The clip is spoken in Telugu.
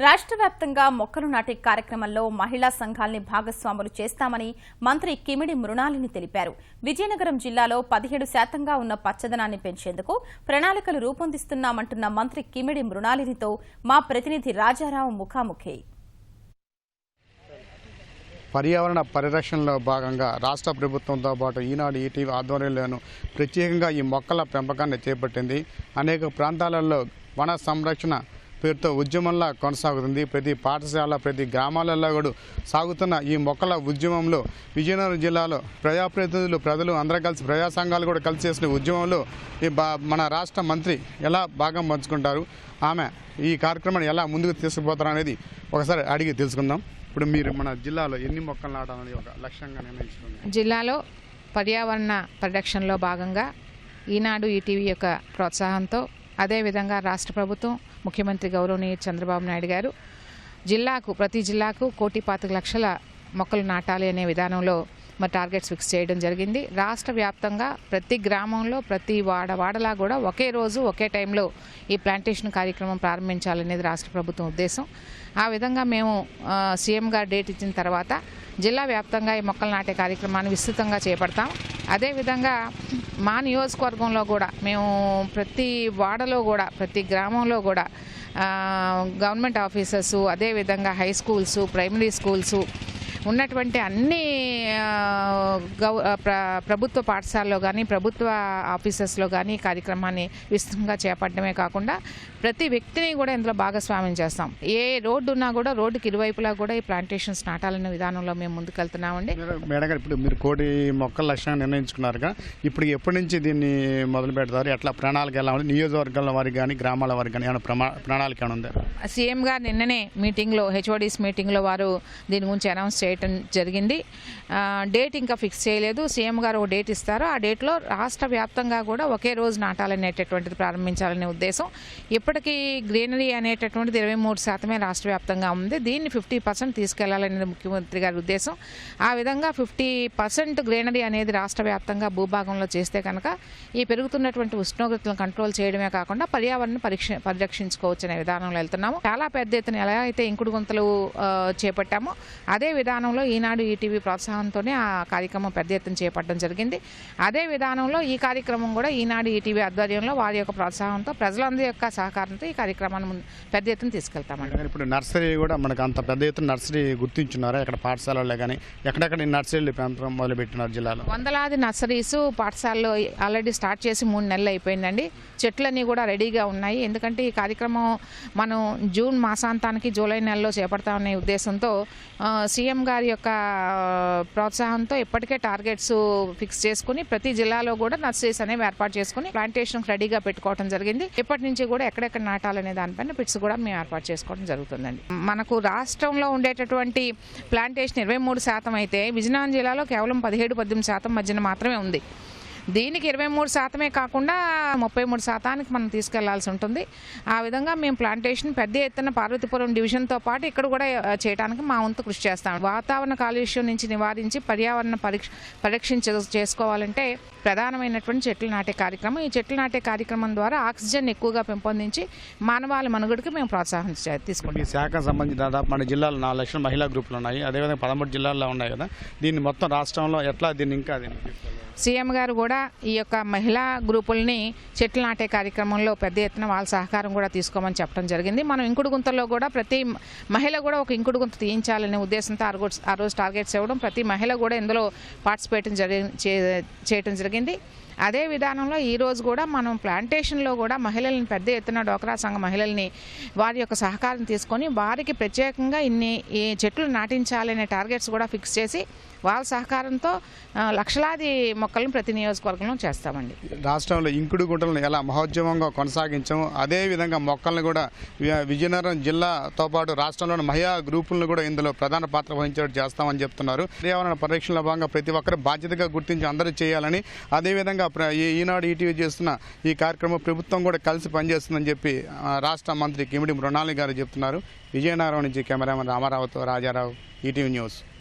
రాష్ట్ర వ్యాప్తంగా మొక్కలు నాటే కార్యక్రమంలో మహిళా సంఘాల్ని భాగస్వాములు చేస్తామని మంత్రి కిమిడి మృణాలిని తెలిపారు. విజయనగరం జిల్లాలో పదిహేడు శాతంగా ఉన్న పచ్చదనాన్ని పెంచేందుకు ప్రణాళికలు రూపొందిస్తున్నామంటున్న మంత్రి కిమిడి మృణాలినితో మా ప్రతినిధి రాజారావు ముఖాముఖి. పర్యావరణ పరిరక్షణలో భాగంగా రాష్ట్ర ప్రభుత్వంతో పాటు ఈనాడు ఈటీవీ ఆధ్వర్యంలోనూ ప్రత్యేకంగా ఈ మొక్కల పెంపకాన్ని చేపట్టింది. అనేక ప్రాంతాలలో వన సంరక్షణ పేరుతో ఉద్యమంలా కొనసాగుతుంది. ప్రతి పాఠశాల ప్రతి గ్రామాలలో కూడా సాగుతున్న ఈ మొక్కల ఉద్యమంలో విజయనగరం జిల్లాలో ప్రజాప్రతినిధులు ప్రజలు అందరూ కలిసి ప్రజా సంఘాలు కూడా కలిసి చేసిన ఉద్యమంలో ఈ బా మన రాష్ట్ర మంత్రి ఎలా భాగం పంచుకుంటారు? ఆమె ఈ కార్యక్రమాన్ని ఎలా ముందుకు తీసుకుపోతారు అనేది ఒకసారి అడిగి తెలుసుకుందాం. ఇప్పుడు మీరు మన జిల్లాలో ఎన్ని మొక్కలు నాటాలని ఒక లక్ష్యంగా నిర్ణయించుకున్నారు జిల్లాలో పర్యావరణ పరిరక్షణలో భాగంగా ఈనాడు ఈటీవీ యొక్క ప్రోత్సాహంతో అదేవిధంగా రాష్ట్ర ప్రభుత్వం ముఖ్యమంత్రి గౌరవనీయ చంద్రబాబు నాయుడు గారు జిల్లాకు ప్రతి జిల్లాకు కోటి పాతిక లక్షల మొక్కలు నాటాలి అనే విధానంలో మరి టార్గెట్స్ ఫిక్స్ చేయడం జరిగింది. రాష్ట్ర వ్యాప్తంగా ప్రతి గ్రామంలో ప్రతి వాడ వాడలా కూడా ఒకే రోజు ఒకే టైంలో ఈ ప్లాంటేషన్ కార్యక్రమం ప్రారంభించాలనేది రాష్ట్ర ప్రభుత్వం ఉద్దేశం. ఆ విధంగా మేము సీఎం గారు డేట్ ఇచ్చిన తర్వాత జిల్లా వ్యాప్తంగా ఈ మొక్కలు నాటే కార్యక్రమాన్ని విస్తృతంగా చేపడతాం. అదేవిధంగా మా నియోజకవర్గంలో కూడా మేము ప్రతి వాడలో కూడా ప్రతి గ్రామంలో కూడా గవర్నమెంట్ ఆఫీసర్సు అదేవిధంగా హై స్కూల్స్ ప్రైమరీ స్కూల్స్ ఉన్నటువంటి అన్ని గౌ ప్రభుత్వ పాఠశాలలో కానీ ప్రభుత్వ ఆఫీసెస్లో కానీ ఈ కార్యక్రమాన్ని విస్తృతంగా చేపట్టడమే కాకుండా ప్రతి వ్యక్తిని కూడా ఇందులో భాగస్వామ్యం చేస్తాం. ఏ రోడ్డు ఉన్నా కూడా రోడ్డుకి ఇరువైపులా కూడా ఈ ప్లాంటేషన్స్ నాటాలనే విధానంలో మేము ముందుకెళ్తున్నామండి. మేడం గారు ఇప్పుడు మీరు కోటి మొక్కల లక్ష్యంగా నిర్ణయించుకున్నారుగా. ఇప్పుడు ఎప్పటి నుంచి దీన్ని మొదలు పెడతారు? ఎట్లా ప్రణాళిక ఎలా ఉంది? నియోజకవర్గాల వారికి కానీ గ్రామాల వారికి కానీ ఏమైనా ప్రమా ప్రణాళిక ఏమైనా ఉందా? సీఎం గారు నిన్ననే మీటింగ్లో హెచ్ఓడిస్ మీటింగ్లో వారు దీని గురించి అనౌన్స్ వేయటం జరిగింది. డేట్ ఇంకా ఫిక్స్ చేయలేదు. సీఎం గారు ఒక డేట్ ఇస్తారు. ఆ డేట్లో రాష్ట్ర వ్యాప్తంగా కూడా ఒకే రోజు నాటాలనేటటువంటిది ప్రారంభించాలనే ఉద్దేశం. ఇప్పటికీ గ్రీనరీ అనేటటువంటిది ఇరవై మూడు శాతమే రాష్ట్ర వ్యాప్తంగా ఉంది. దీన్ని ఫిఫ్టీ పర్సెంట్ తీసుకెళ్ళాలనేది ముఖ్యమంత్రి గారి ఉద్దేశం. ఆ విధంగా ఫిఫ్టీ పర్సెంట్ గ్రీనరీ అనేది రాష్ట్ర వ్యాప్తంగా భూభాగంలో చేస్తే కనుక ఈ పెరుగుతున్నటువంటి ఉష్ణోగ్రతలను కంట్రోల్ చేయడమే కాకుండా పర్యావరణ పరీక్ష పరిరక్షించుకోవచ్చు అనే విధానంలో వెళ్తున్నాము. చాలా పెద్ద ఎత్తున ఎలా అయితే ఇంకుడు గుంతలు చేపట్టామో అదే విధానం విధానంలో ఈనాడు ఈటీవీ ప్రోత్సాహంతోనే ఆ కార్యక్రమం పెద్ద ఎత్తున చేపట్టడం జరిగింది. అదే విధానంలో ఈ కార్యక్రమం కూడా ఈనాడు ఈటీవీ ఆధ్వర్యంలో వారి యొక్క ప్రోత్సాహంతో ప్రజలందరి యొక్క సహకారంతో ఈ కార్యక్రమాన్ని పెద్ద ఎత్తున తీసుకెళ్తామండి. ఇప్పుడు నర్సరీ కూడా మనకు అంత పెద్ద ఎత్తున నర్సరీ గుర్తించున్నారా ఇక్కడ పాఠశాలల్లో కానీ ఎక్కడెక్కడ నర్సరీలు పెంపకం మొదలు పెట్టినారు జిల్లాలో? వందలాది నర్సరీస్ పాఠశాలలో ఆల్రెడీ స్టార్ట్ చేసి మూడు నెలలు అయిపోయిందండి. చెట్లన్నీ కూడా రెడీగా ఉన్నాయి. ఎందుకంటే ఈ కార్యక్రమం మనం జూన్ మాసాంతానికి జూలై నెలలో చేపడతామనే ఉద్దేశంతో సీఎం గారి గారి యొక్క ప్రోత్సాహంతో ఇప్పటికే టార్గెట్స్ ఫిక్స్ చేసుకుని ప్రతి జిల్లాలో కూడా నర్సరీస్ అనేవి ఏర్పాటు చేసుకుని ప్లాంటేషన్ రెడీగా పెట్టుకోవడం జరిగింది. ఇప్పటి నుంచి కూడా ఎక్కడెక్కడ నాటాలనే దానిపైన పిట్స్ కూడా మేము ఏర్పాటు చేసుకోవడం జరుగుతుందండి. మనకు రాష్ట్రంలో ఉండేటటువంటి ప్లాంటేషన్ ఇరవై మూడు శాతం అయితే విజయనగరం జిల్లాలో కేవలం పదిహేడు పద్దెనిమిది శాతం మధ్యన మాత్రమే ఉంది. దీనికి ఇరవై మూడు శాతమే కాకుండా ముప్పై మూడు శాతానికి మనం తీసుకెళ్ళాల్సి ఉంటుంది. ఆ విధంగా మేము ప్లాంటేషన్ పెద్ద ఎత్తున పార్వతీపురం డివిజన్తో పాటు ఇక్కడ కూడా చేయడానికి మా వంతు కృషి చేస్తాం. వాతావరణ కాలుష్యం నుంచి నివారించి పర్యావరణ పరీక్ష పరీక్షించ చేసుకోవాలంటే ప్రధానమైనటువంటి చెట్లు నాటే కార్యక్రమం. ఈ చెట్లు నాటే కార్యక్రమం ద్వారా ఆక్సిజన్ ఎక్కువగా పెంపొందించి మానవాళి మనుగడకి మేము ప్రోత్సాహం తీసుకుంటాం. ఈ శాఖ సంబంధించి దాదాపు మన జిల్లాలో నాలుగు లక్షల మహిళా గ్రూపులు ఉన్నాయి. అదేవిధంగా పదమూడు జిల్లాల్లో ఉన్నాయి కదా. దీన్ని మొత్తం రాష్ట్రంలో ఎట్లా దీన్ని ఇంకా? సీఎం గారు కూడా ఈ యొక్క మహిళా గ్రూపుల్ని చెట్లు నాటే కార్యక్రమంలో పెద్ద ఎత్తున వాళ్ళ సహకారం కూడా తీసుకోమని చెప్పడం జరిగింది. మనం ఇంకుడు గుంతలో కూడా ప్రతి మహిళ కూడా ఒక ఇంకుడు గుంత తీయించాలనే ఉద్దేశంతో ఆ రోజు టార్గెట్స్ ఇవ్వడం ప్రతి మహిళ కూడా ఇందులో పార్టిసిపేట్ జరిగి చే- చేయటం జరిగింది. అదే విధానంలో ఈ రోజు కూడా మనం ప్లాంటేషన్లో కూడా మహిళల్ని పెద్ద ఎత్తున డోక్రా సంఘ మహిళల్ని వారి యొక్క సహకారం తీసుకొని వారికి ప్రత్యేకంగా ఇన్ని ఈ చెట్లు నాటించాలనే టార్గెట్స్ కూడా ఫిక్స్ చేసి వాళ్ళ సహకారంతో లక్షలాది మొక్కలను ప్రతి నియోజకవర్గంలో చేస్తామండి. రాష్ట్రంలో ఇంకుడు గుంటలను ఎలా మహోద్యమంగా కొనసాగించాము అదేవిధంగా మొక్కలను కూడా విజయనగరం జిల్లాతో పాటు రాష్ట్రంలోని మహిళా గ్రూపులను కూడా ఇందులో ప్రధాన పాత్ర వహించేట్టు చేస్తామని చెప్తున్నారు. పర్యావరణ పరిరక్షణలో భాగంగా ప్రతి ఒక్కరు బాధ్యతగా గుర్తించి అందరూ చేయాలని అదేవిధంగా ప్ర- ఈ- ఈనాడు ఈటీవీ చేస్తున్న ఈ కార్యక్రమం ప్రభుత్వం కూడా కలిసి పనిచేస్తుందని చెప్పి ఆ, రాష్ట్ర మంత్రి కిమిడి మృణాలి గారు చెప్తున్నారు. విజయనగరం నుంచి కెమెరామెన్ రామారావుతో రాజారావు ఈటీవీ న్యూస్.